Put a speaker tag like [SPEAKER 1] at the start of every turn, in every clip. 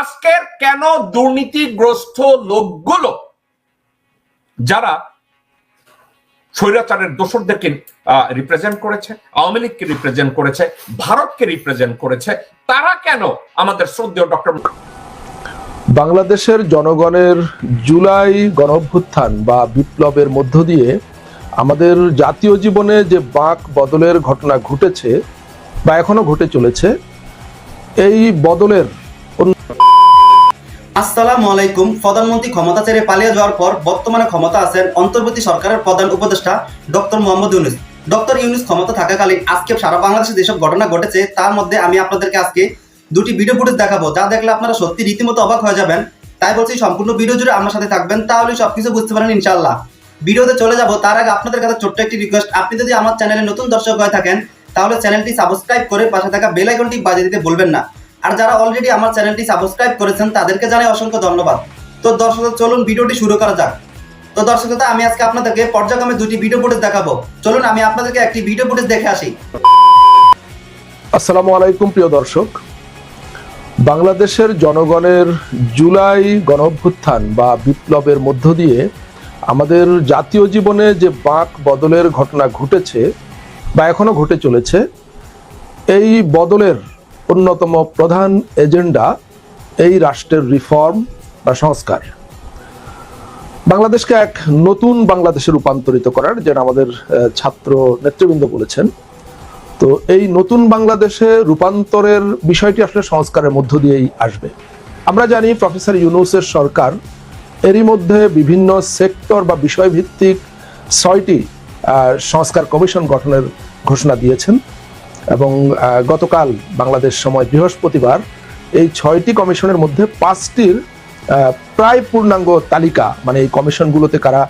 [SPEAKER 1] আজকের কেন দুর্নীতিগ্রস্ত লোকগুলো, যারা স্বৈরাচারের দোসরদেরকে রিপ্রেজেন্ট করেছে, আওয়ামী লীগকে রিপ্রেজেন্ট করেছে, ভারতকে রিপ্রেজেন্ট করেছে, তারা কেন আমাদের শ্রদ্ধেয় ডক্টর
[SPEAKER 2] বাংলাদেশের জনগণের জুলাই গণঅভ্যুত্থান বা বিপ্লবের মধ্য দিয়ে আমাদের জাতীয় জীবনে যে বাঁক বদলের ঘটনা ঘটেছে বা এখনও ঘটে চলেছে, এই বদলের
[SPEAKER 3] আসসালামু আলাইকুম। প্রধানমন্ত্রী ক্ষমতা ছেড়ে পালিয়ে যাওয়ার পর বর্তমানে ক্ষমতা আছেন অন্তর্বর্তী সরকারের প্রধান উপদেষ্টা ডক্টর মোহাম্মদ ইউনুস। ডক্টর ইউনুস ক্ষমতা থাকাকালীন আজকে সারা বাংলাদেশে যেসব ঘটনা ঘটেছে, তার মধ্যে আমি আপনাদেরকে আজকে দুটি ভিডিও ফুটেজ দেখাবো। যা দেখলে আপনারা সত্যি রীতিমতো অবাক হয়ে যাবেন। তাই বলছি, সম্পূর্ণ ভিডিও জুড়ে আমার সাথে থাকবেন তাহলে সবকিছু বুঝতে পারেন ইনশাল্লাহ ভিডিওতে চলে যাব। তার আগে আপনাদের কাছে ছোট্ট একটি রিকোয়েস্ট আপনি যদি আমার চ্যানেলে নতুন দর্শক হয়ে থাকেন, তাহলে চ্যানেলটি সাবস্ক্রাইব করে পাশে থাকা বেল আইকনটি বাজিয়ে দিতে ভুলবেন না। আর যারা অলরেডি আমার চ্যানেলটি সাবস্ক্রাইব করেছেন, তাদেরকে জানাই অসংখ্য ধন্যবাদ। তো দর্শক, চলুন ভিডিওটি শুরু করা যাক। তো দর্শক আমি আজকে আপনাদেরকে পর্যায়ক্রমে দুটি ভিডিও ফুটেজ দেখাবো। চলুন, আমি আপনাদেরকে একটি ভিডিও ফুটেজ দেখে আসি।
[SPEAKER 2] আসসালামু আলাইকুম, প্রিয় দর্শক। বাংলাদেশের জনগণের জুলাই গণঅভ্যুত্থান বা বিপ্লবের মধ্য দিয়ে আমাদের জাতীয় জীবনে যে বাঁক বদলের ঘটনা ঘটেছে বা এখনও ঘটে চলেছে, এই বদলের অন্যতম প্রধান এজেন্ডা এই রাষ্ট্রের রিফর্ম বা সংস্কার। বাংলাদেশকে এক নতুন বাংলাদেশে রূপান্তরিত করার, যেটা আমাদের ছাত্র নেতৃবৃন্দ বলেছেন। তো এই নতুন বাংলাদেশে রূপান্তরের বিষয়টি আসলে সংস্কারের মধ্য দিয়েই আসবে। আমরা জানি প্রফেসর ইউনুসের সরকার এরই মধ্যে বিভিন্ন সেক্টর বা বিষয়ভিত্তিক ছয়টি সংস্কার কমিশন গঠনের ঘোষণা দিয়েছেন। এবং গতকাল বাংলাদেশ সময় বৃহস্পতিবার এই ছয়টি কমিশনের মধ্যে পাঁচটির প্রায় পূর্ণাঙ্গ তালিকা মানে এই কমিশনগুলোতে কারা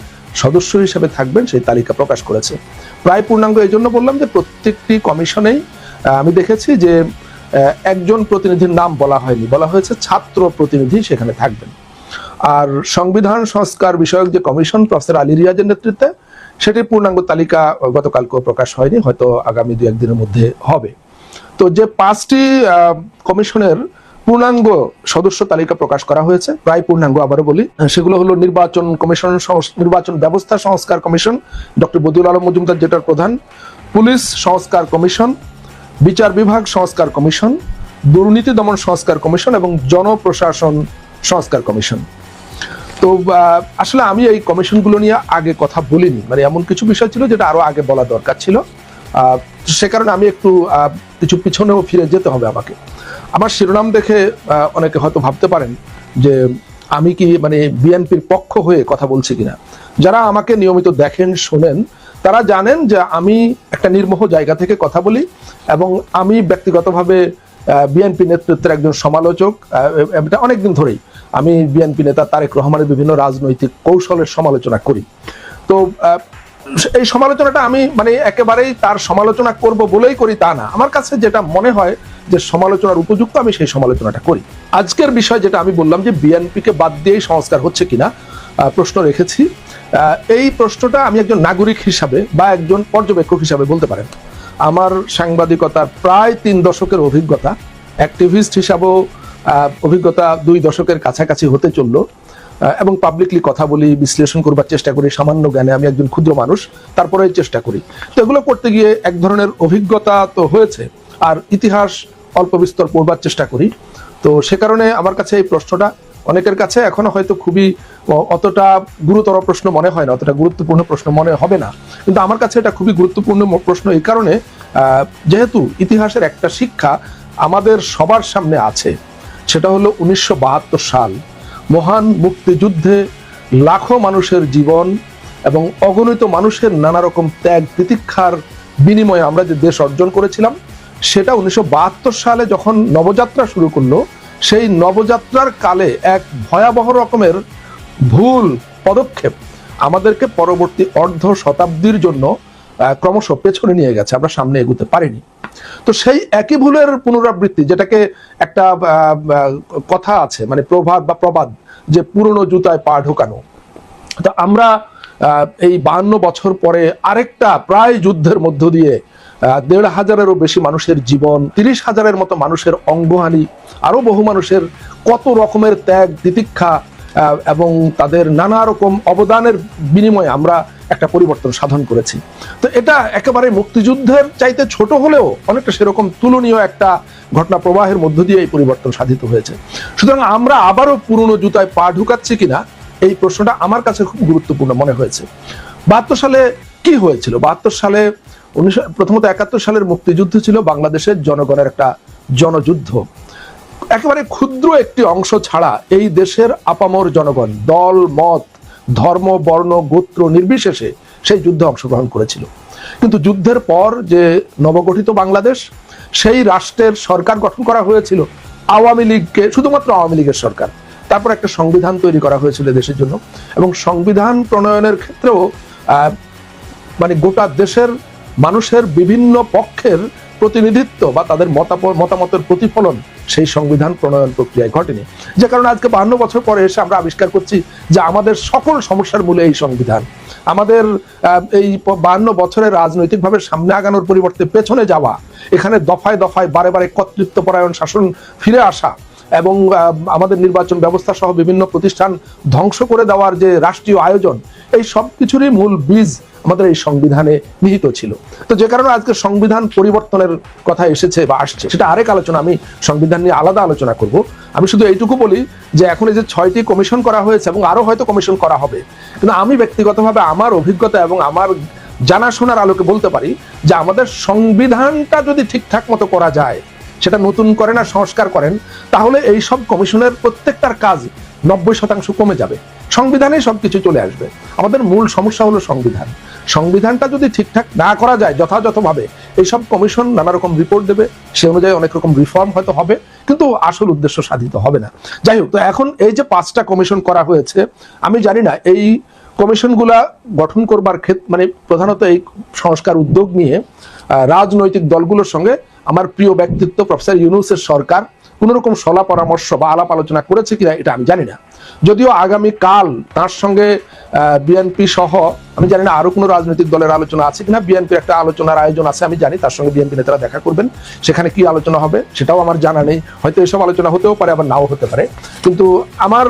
[SPEAKER 2] সদস্য হিসেবে থাকবেন সেই তালিকা প্রকাশ করেছে। প্রায় পূর্ণাঙ্গ এই জন্য বললাম যে প্রত্যেকটি কমিশনেই আমি দেখেছি যে একজন প্রতিনিধির নাম বলা হয়নি, বলা হয়েছে ছাত্র প্রতিনিধি সেখানে থাকবেন। আর সংবিধান সংস্কার বিষয়ক যে কমিশন, প্রফেসর আলী রিয়াজের নেতৃত্বে সেটির পূর্ণাঙ্গ তালিকা গতকালকেও প্রকাশ হয়নি, হয়তো আগামী দু একদিনের মধ্যে হবে। তো যে পাঁচটি কমিশনের পূর্ণাঙ্গ সদস্য তালিকা প্রকাশ করা হয়েছে, প্রায় পূর্ণাঙ্গ আবারও বলি, সেগুলো হলো নির্বাচন কমিশন নির্বাচন ব্যবস্থা সংস্কার কমিশন, ডক্টর বদিউল আলম মজুমদার যেটার প্রধান, পুলিশ সংস্কার কমিশন, বিচার বিভাগ সংস্কার কমিশন, দুর্নীতি দমন সংস্কার কমিশন এবং জনপ্রশাসন সংস্কার কমিশন। তো আসলে আমি এই কমিশনগুলো নিয়ে আগে কথা বলিনি। মানে এমন কিছু বিষয় ছিল যেটা আরও আগে বলা দরকার ছিল। সে কারণে আমি একটু কিছু পিছনেও ফিরে যেতে হবে আমাকে। আমার শিরোনাম দেখে অনেকে হয়তো ভাবতে পারেন যে আমি কি মানে বিএনপির পক্ষ হয়ে কথা বলছি কিনা। যারা আমাকে নিয়মিত দেখেন, শোনেন, তারা জানেন যে আমি একটা নির্মোহ জায়গা থেকে কথা বলি এবং আমি ব্যক্তিগতভাবে বিএনপি নেতৃত্বের একজন সমালোচক এটা অনেকদিন ধরেই। আমি বিএনপি নেতা তারেক রহমানের বিভিন্ন রাজনৈতিক কৌশলের সমালোচনা করি। তো এই সমালোচনাটা আমি মানে একেবারেই তার সমালোচনা করব বলেই করি তা না। আমার কাছে যেটা মনে হয় যে সমালোচনার উপযুক্ত আমি সেই সমালোচনাটা করি। আজকের বিষয় যেটা আমি বললাম যে বিএনপিকে বাদ দিয়েই সংস্কার হচ্ছে কিনা প্রশ্ন রেখেছি। এই প্রশ্নটা আমি একজন নাগরিক হিসাবে বা একজন পর্যবেক্ষক হিসাবে বলতে পারেন। আমার সাংবাদিকতার প্রায় তিন দশকের অভিজ্ঞতা, অ্যাক্টিভিস্ট হিসাবেও অভিজ্ঞতা দুই দশকের কাছাকাছি হতে চলল। এবং পাবলিকলি কথা বলি, বিশ্লেষণ করবার চেষ্টা করি, সামান্য জ্ঞানে আমি একজন ক্ষুদ্র মানুষ তারপরে চেষ্টা করি। তো এগুলো করতে গিয়ে এক ধরনের অভিজ্ঞতা তো হয়েছে, আর ইতিহাস অল্প বিস্তর পড়বার চেষ্টা করি। তো সে কারণে আমার কাছে এই প্রশ্নটা, অনেকের কাছে এখনও হয়তো খুবই অতটা গুরুতর প্রশ্ন মনে হয় না, অতটা গুরুত্বপূর্ণ প্রশ্ন মনে হবে না। কিন্তু আমার কাছে এটা খুবই গুরুত্বপূর্ণ প্রশ্ন এই কারণে যেহেতু ইতিহাসের একটা শিক্ষা আমাদের সবার সামনে আছে সেটা হলো উনিশশো বাহাত্তর সাল। মহান মুক্তিযুদ্ধে লাখো মানুষের জীবন এবং অগণিত মানুষের নানা রকম ত্যাগ প্রতীক্ষার বিনিময়ে আমরা যে দেশ অর্জন করেছিলাম, সেটা উনিশশো বাহাত্তর সালে যখন নবযাত্রা শুরু করল, সেই নবযাত্রার কালে এক ভয়াবহ রকমের ভুল পদক্ষেপ আমাদেরকে পরবর্তী অর্ধ শতাব্দীর জন্য ক্রমশ পেছনে নিয়ে গেছে, আমরা সামনে এগুতে পারিনি। তো সেই একই ভুলের পুনরাবৃত্তি, যেটাকে একটা কথা আছে মানে প্রভাব বা প্রবাদ, যে পুরনো জুতায় পা ঢোকানো। তো আমরা এই বাহান্ন বছর পরে আরেকটা প্রায় যুদ্ধের মধ্য দিয়ে দেড় হাজারেরও বেশি মানুষের জীবন, তিরিশ হাজারের মতো মানুষের অঙ্গহানি, আরও বহু মানুষের কত রকমের ত্যাগ, তিতিক্ষা এবং তাদের নানা রকম অবদানের বিনিময়ে আমরা একটা পরিবর্তন সাধন করেছি। তো এটা একেবারে মুক্তিযুদ্ধের চাইতে ছোট হলেও অনেকটা সেরকম তুলনীয় একটা ঘটনা প্রবাহের মধ্য দিয়ে এই পরিবর্তন সাধিত হয়েছে। সুতরাং আমরা আবারও পুরনো জুতায় পা ঢুকাচ্ছি কিনা, এই প্রশ্নটা আমার কাছে খুব গুরুত্বপূর্ণ মনে হয়েছে। বাহাত্তর সালে কি হয়েছিল? বাহাত্তর সালে উনিশশো, প্রথমত একাত্তর সালের মুক্তিযুদ্ধ ছিল বাংলাদেশের জনগণের একটা জনযুদ্ধ। একেবারে ক্ষুদ্র একটি অংশ ছাড়া এই দেশের আপামর জনগণ, দল, মত, ধর্ম, বর্ণ, গোত্র নির্বিশেষে সেই যুদ্ধে অংশগ্রহণ করেছিল। কিন্তু যুদ্ধের পর যে নবগঠিত বাংলাদেশ, সেই রাষ্ট্রের সরকার গঠন করা হয়েছিল আওয়ামী লীগকে, শুধুমাত্র আওয়ামী লীগের সরকার, তারপর একটা সংবিধান তৈরি করা হয়েছিল দেশের জন্য এবং সংবিধান প্রণয়নের ক্ষেত্রেও মানে গোটা দেশের মানুষের বিভিন্ন পক্ষের প্রতিনিধিত্ব বা তাদের মতামতের প্রতিফলন সেই সংবিধান প্রণয়ন প্রক্রিয়ায় ঘটেনি। যে কারণে আজকে বান্ন বছর পরে এসে আমরা আবিষ্কার করছি যে আমাদের সকল সমস্যার মূলে এই সংবিধান। আমাদের এই বান্ন বছরে রাজনৈতিকভাবে সামনে আগানোর পরিবর্তে পেছনে যাওয়া, এখানে দফায় দফায় বারে বারে কর্তৃত্বপরায়ণ শাসন ফিরে আসা এবং আমাদের নির্বাচন ব্যবস্থা সহ বিভিন্ন প্রতিষ্ঠান ধ্বংস করে দেওয়ার যে রাষ্ট্রীয় আয়োজন, এই সব কিছুরই মূল বীজ আমাদের এই সংবিধানে নিহিত ছিল। তো যে কারণে আজকে সংবিধান পরিবর্তনের কথা এসেছে বা আসছে, সেটা আরেক আলোচনা, আমি সংবিধান নিয়ে আলাদা আলোচনা করব। আমি শুধু এইটুকু বলি যে এখন এই যে ছয়টি কমিশন করা হয়েছে এবং আরও হয়তো কমিশন করা হবে, কিন্তু আমি ব্যক্তিগতভাবে আমার অভিজ্ঞতা এবং আমার জানাশোনার আলোকে বলতে পারি যে আমাদের সংবিধানটা যদি ঠিকঠাক মতো করা যায় সেটা নতুন করেন আর সংস্কার করেন, তাহলে এই সব কমিশনের প্রত্যেকটার কাজ নব্বই শতাংশ কমে যাবে। সংবিধানে সবকিছু চলে আসবে। আমাদের মূল সমস্যা হলো সংবিধান। সংবিধানটা যদি ঠিকঠাক না করা যায় যথাযথভাবে এইসব কমিশন নানা রকম রিপোর্ট দেবে, সে অনুযায়ী অনেক রকম রিফর্ম হয়তো হবে, কিন্তু আসল উদ্দেশ্য সাধিত হবে না। যাই হোক, তো এখন এই যে পাঁচটা কমিশন করা হয়েছে, আমি জানি না, এই কমিশনগুলা গঠন করবার ক্ষেত্রে মানে প্রধানত এই সংস্কার উদ্যোগ নিয়ে রাজনৈতিক দলগুলোর সঙ্গে আমার প্রিয় ব্যক্তিত্ব প্রফেসর ইউনুসের সরকার কোন রকম সলা পরামর্শ বা আলাপ আলোচনা করেছে কিনা এটা আমি জানি না। যদিও আগামী কাল তার সঙ্গে বিএনপি সহ আমি জানি না আরও কোনো রাজনৈতিক দলের আলোচনা আছে কিনা বিএনপির একটা আলোচনার আয়োজন আছে, আমি জানি, তার সঙ্গে বিএনপি নেতারা দেখা করবেন, সেখানে কি আলোচনা হবে সেটাও আমার জানা নেই। হয়তো এসব আলোচনা হতেও পারে, আবার নাও হতে পারে। কিন্তু আমার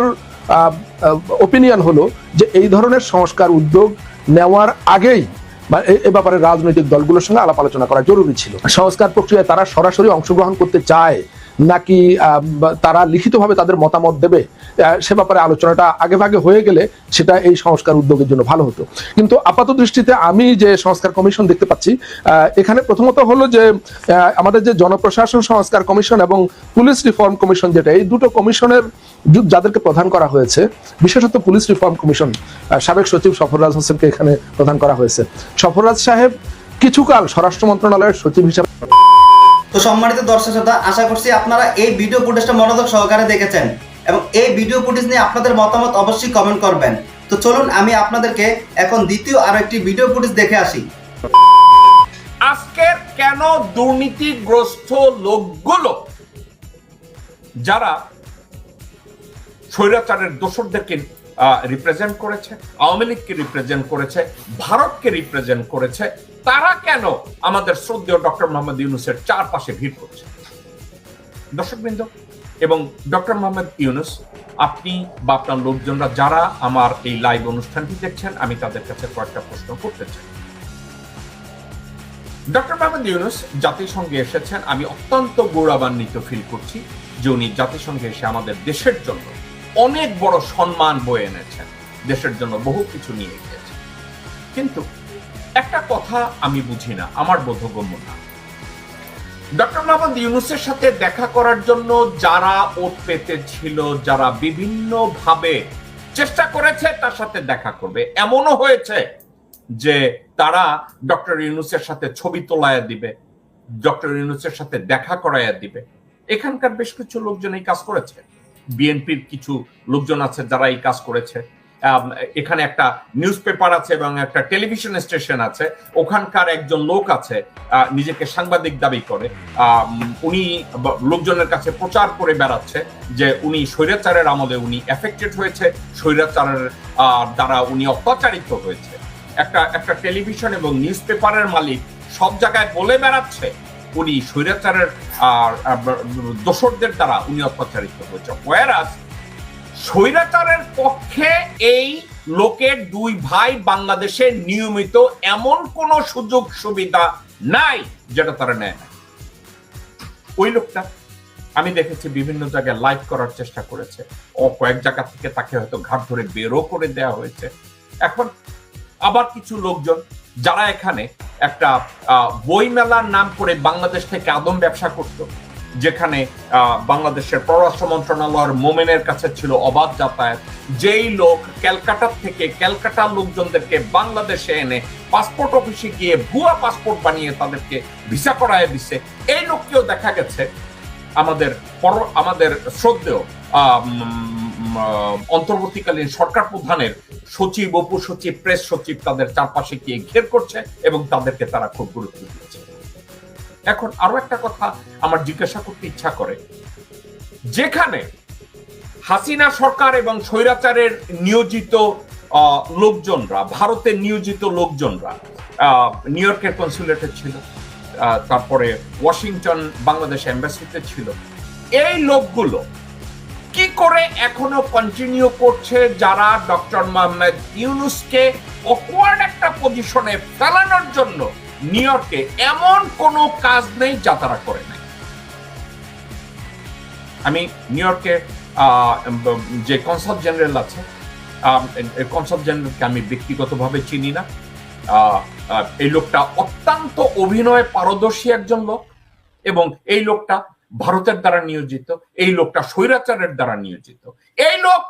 [SPEAKER 2] ওপিনিয়ন হলো যে এই ধরনের সংস্কার উদ্যোগ নেওয়ার আগেই বা এ ব্যাপারে রাজনৈতিক দলগুলোর সঙ্গে আলাপ আলোচনা করা জরুরি ছিল। সংস্কার প্রক্রিয়ায় তারা সরাসরি অংশগ্রহণ করতে চায়। নাকি তারা লিখিতভাবে তাদের মতামত দেবে সে ব্যাপারে আলোচনাটা আগে ভাগে হয়ে গেলে সেটা এই সংস্কার উদ্যোগের জন্য ভালো হতো। কিন্তু আপাত দৃষ্টিতে আমি যে সংস্কার কমিশন দেখতে পাচ্ছি এখানে প্রথমত হলো যে আমাদের যে জনপ্রশাসন সংস্কার কমিশন এবং পুলিশ রিফর্ম কমিশন যেটা, এই দুটো কমিশনের যাদেরকে প্রধান করা হয়েছে, বিশেষত পুলিশ রিফর্ম কমিশন সাবেক সচিব সফররাজ হোসেনকে এখানে প্রদান করা হয়েছে। সফররাজ সাহেব কিছুকাল স্বরাষ্ট্র মন্ত্রণালয়ের সচিব হিসাবে
[SPEAKER 3] তো সম্মানিত দর্শক শ্রোতা, আশা করছি আপনারা এই ভিডিও ফুটেজটা মনোযোগ সহকারে দেখেছেন এবং এই ভিডিও ফুটেজ নিয়ে আপনাদের মতামত অবশ্যই কমেন্ট করবেন। তো চলুন আমি আপনাদেরকে এখন দ্বিতীয় আরও একটি ভিডিও ফুটেজ দেখে আসি।
[SPEAKER 1] আজকের কেন দুর্নীতিগ্রস্ত লোকগুলো, যারা স্বৈরাচারের দোসরদেরকে রিপ্রেজেন্ট করেছে, আওয়ামী লীগকে রিপ্রেজেন্ট করেছে, ভারতকে রিপ্রেজেন্ট করেছে তারা কেন আমাদের শ্রদ্ধেয় ডক্টর মোহাম্মদ ইউনুসের চারপাশে ভিড় করছে? দর্শকবৃন্দ, এবং ডক্টর মোহাম্মদ ইউনুস, আপনি বা আপনার লোকজনরা যারা আমার এই লাইভ অনুষ্ঠানটি দেখছেন, আমি তাদের কাছে কয়েকটা প্রশ্ন করতে চাই। ডক্টর মোহাম্মদ ইউনুস জাতিসংঘে এসেছেন, আমি অত্যন্ত গৌরবান্বিত ফিল করছি যে উনি জাতিসংঘে এসে আমাদের দেশের জন্য অনেক বড় সম্মান বয়ে এনেছেন, দেশের জন্য বহু কিছু নিয়ে গিয়েছেন কিন্তু একটা কথা আমি বুঝি না, আমার বোধগম্য না ডক্টর মোহাম্মদ ইউনুসের সাথে দেখা করার জন্য যারা ওট পেতে ছিল যারা বিভিন্ন ভাবে চেষ্টা করেছে, তার সাথে দেখা করবে। এমনও হয়েছে যে তারা ডক্টর ইউনুসের সাথে ছবি তোলায়া দিবে, ডক্টর ইউনুসের সাথে দেখা করাইয়া দিবে। এখানকার বেশ কিছু লোকজন এই কাজ করেছে। বিএনপির কিছু লোকজন আছে যারা এই কাজ করেছে। এখানে একটা নিউজ পেপার আছে এবং একটা টেলিভিশন স্টেশন আছে। ওখানকার একজন লোক আছে নিজেকে সাংবাদিক দাবি করে। উনি লোকজনের কাছে প্রচার করে বেড়াচ্ছে যে উনি স্বৈরাচারের আমলে উনি এফেক্টেড হয়েছে। স্বৈরাচারের দ্বারা উনি অত্যাচারিত হয়েছে। একটা একটা টেলিভিশন এবং নিউজ পেপারের মালিক সব জায়গায় বলে বেড়াচ্ছে, উনি স্বৈরাচারের দোসরদের দ্বারা উনি অত্যাচারিত হয়েছে। ওয়ারাস স্বৈরাচারের পক্ষে এই লোকের দুই ভাই বাংলাদেশে নিয়মিত এমন কোন সুযোগ সুবিধা নাই যেটা তারা নেয় না ওই লোকটা আমি দেখেছি বিভিন্ন জায়গায় লাইভ করার চেষ্টা করেছে। ও কয়েক জায়গা থেকে তাকে হয়তো ঘাট ধরে বেরো করে দেওয়া হয়েছে। এখন আবার কিছু লোকজন যারা এখানে একটা আহ, বই নাম করে বাংলাদেশ থেকে আদম ব্যবসা করত যেখানে বাংলাদেশের পররাষ্ট্র মন্ত্রণালয়ের মোমেনের কাছে ছিল অবাধ যাতায়াত। যেই লোক ক্যালকাটা থেকে ক্যালকাটার লোকজনদেরকে বাংলাদেশে এনে পাসপোর্ট অফিসে গিয়ে ভুয়া পাসপোর্ট বানিয়ে তাদেরকে ভিসা করায় দিচ্ছে এই লোককেও দেখা গেছে। আমাদের পর, আমাদের শ্রদ্ধেয় অন্তর্বর্তীকালীন সরকার প্রধানের সচিব, উপসচিব, প্রেস সচিব তাদের চারপাশে গিয়ে ঘের করছে এবং তাদেরকে তারা খুব গুরুত্ব দিচ্ছে এখন আরও একটা কথা আমার জিজ্ঞাসা করতে ইচ্ছা করে। যেখানে হাসিনা সরকার এবং স্বৈরাচারের নিয়োজিত লোকজনরা, ভারতের নিয়োজিত লোকজনরা নিউ ইয়র্কের কনসুলেটে ছিল তারপরে ওয়াশিংটন বাংলাদেশ এম্বাসিতে ছিল। এই লোকগুলো কি করে এখনও কন্টিনিউ করছে যারা ডক্টর মোহাম্মদ ইউনুসকে অকওয়ার্ড একটা পজিশনে ফেলানোর জন্য নিউ ইয়র্কে এমন কোনো কাজ নেই যা তারা করে নাই। আমি নিউ ইয়র্কে যে কনসাল জেনারেল আছে কনসাল জেনারেলকে আমি ব্যক্তিগতভাবে চিনি না। এই লোকটা অত্যন্ত অভিনয় পারদর্শী একজন লোক এবং এই লোকটা ভারতের দ্বারা নিয়োজিত, এই লোকটা স্বৈরাচারের দ্বারা নিয়োজিত। এই লোক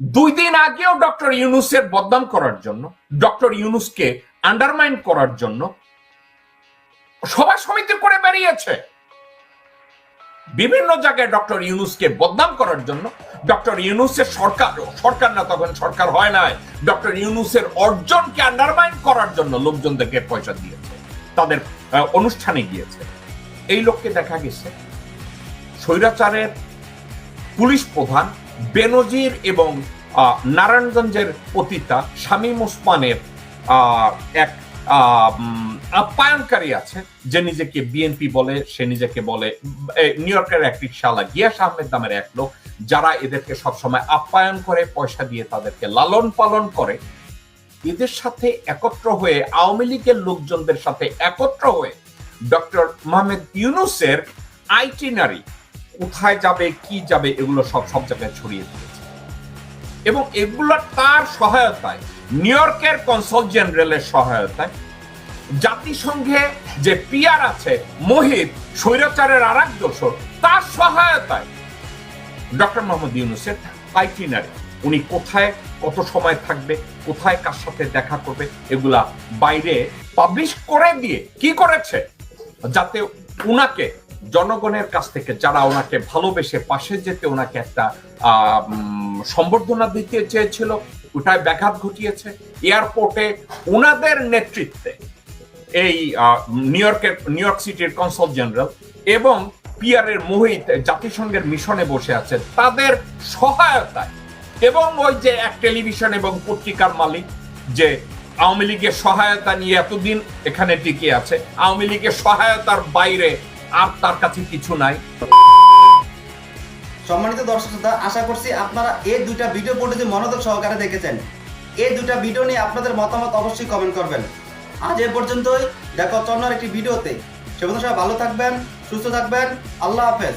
[SPEAKER 1] দুই দিন আগেও ডক্টর ইউনুসের বদনাম করার জন্য, ডক্টর ইউনুসকে আন্ডারমাইন করার জন্য সভা সমিতি করে বেরিয়েছে। বিভিন্ন জায়গায় ডক্টর ইউনুসকে বদনাম করার জন্য ডক্টর ইউনুসের সরকার সরকার না তখন সরকার হয় নাই, ডক্টর ইউনুসের অর্জনকে আন্ডারমাইন করার জন্য লোকজনদেরকে পয়সা দিয়েছে, তাদের অনুষ্ঠানে গিয়েছে। এই লোককে দেখা গেছে, স্বৈরাচারের পুলিশ প্রধান বেনজির এবং নারায়ণগঞ্জের পতিতা শামীম ওসমানের এক আপ্যায়নকারী আছে, যে নিজেকে বিএনপি বলে, সে নিজেকে বলে নিউ ইয়র্কের এক রিক্সাওয়ালা গিয়াস আহমেদ নামের এক লোক, যারা এদেরকে সবসময় আপ্যায়ন করে, পয়সা দিয়ে তাদেরকে লালন পালন করে। এদের সাথে একত্র হয়ে, আওয়ামী লীগের লোকজনদের সাথে একত্র হয়ে, ডক্টর মোহাম্মদ ইউনুসের আইটিনারি কোথায় যাবে, কি যাবে, এগুলো সব সব জায়গায় ছড়িয়ে দিয়েছে। এবং এগুলো তার সহায়তায় নিউ ইয়র্কের কনসল জেনারেলের সহায়তায়, জাতিসংঘে যে পিয়ার আছে, মোহিত স্বৈরাচারের আর এক দোষর, তার সহায়তায় ডক্টর মোহাম্মদ ইউনুসের আইটিনারি উনি কোথায়, কত সময় থাকবে, কোথায় কার সাথে দেখা করবে, এগুলা বাইরে পাবলিশ করে দিয়ে কি করেছে? যাতে উনাকে, জনগণের কাছ থেকে, যারা ওনাকে ভালোবেসে পাশে যেতে ওনাকে একটা সম্বর্ধনা দিতে চেয়েছিল ওটায় ব্যাঘাত ঘটিয়েছে? এয়ারপোর্টে ওনাদের নেতৃত্বে এই নিউ ইয়র্কের, নিউ ইয়র্ক সিটির কনসল জেনারেল এবং পিয়ারের মোহিত জাতিসংঘের মিশনে বসে আছে তাদের সহায়তায়। এবং ওই যে এক টেলিভিশন এবং পত্রিকার মালিক যে আওয়ামী লীগের সহায়তা নিয়ে এতদিন এখানে টিকে আছে, আওয়ামী লীগের সহায়তার বাইরে আর তার কাছে কিছু নাই।
[SPEAKER 3] সম্মানিত দর্শক শ্রোতা, আশা করছি আপনারা এই দুইটা ভিডিও পর্যন্ত মনোযোগ সহকারে দেখেছেন। এই দুইটা ভিডিও নিয়ে আপনাদের মতামত অবশ্যই কমেন্ট করবেন। আজ এ পর্যন্তই। দেখা হচ্ছে অন্য একটি ভিডিওতে সে সবাই ভালো থাকবেন, সুস্থ থাকবেন। আল্লাহ হাফেজ।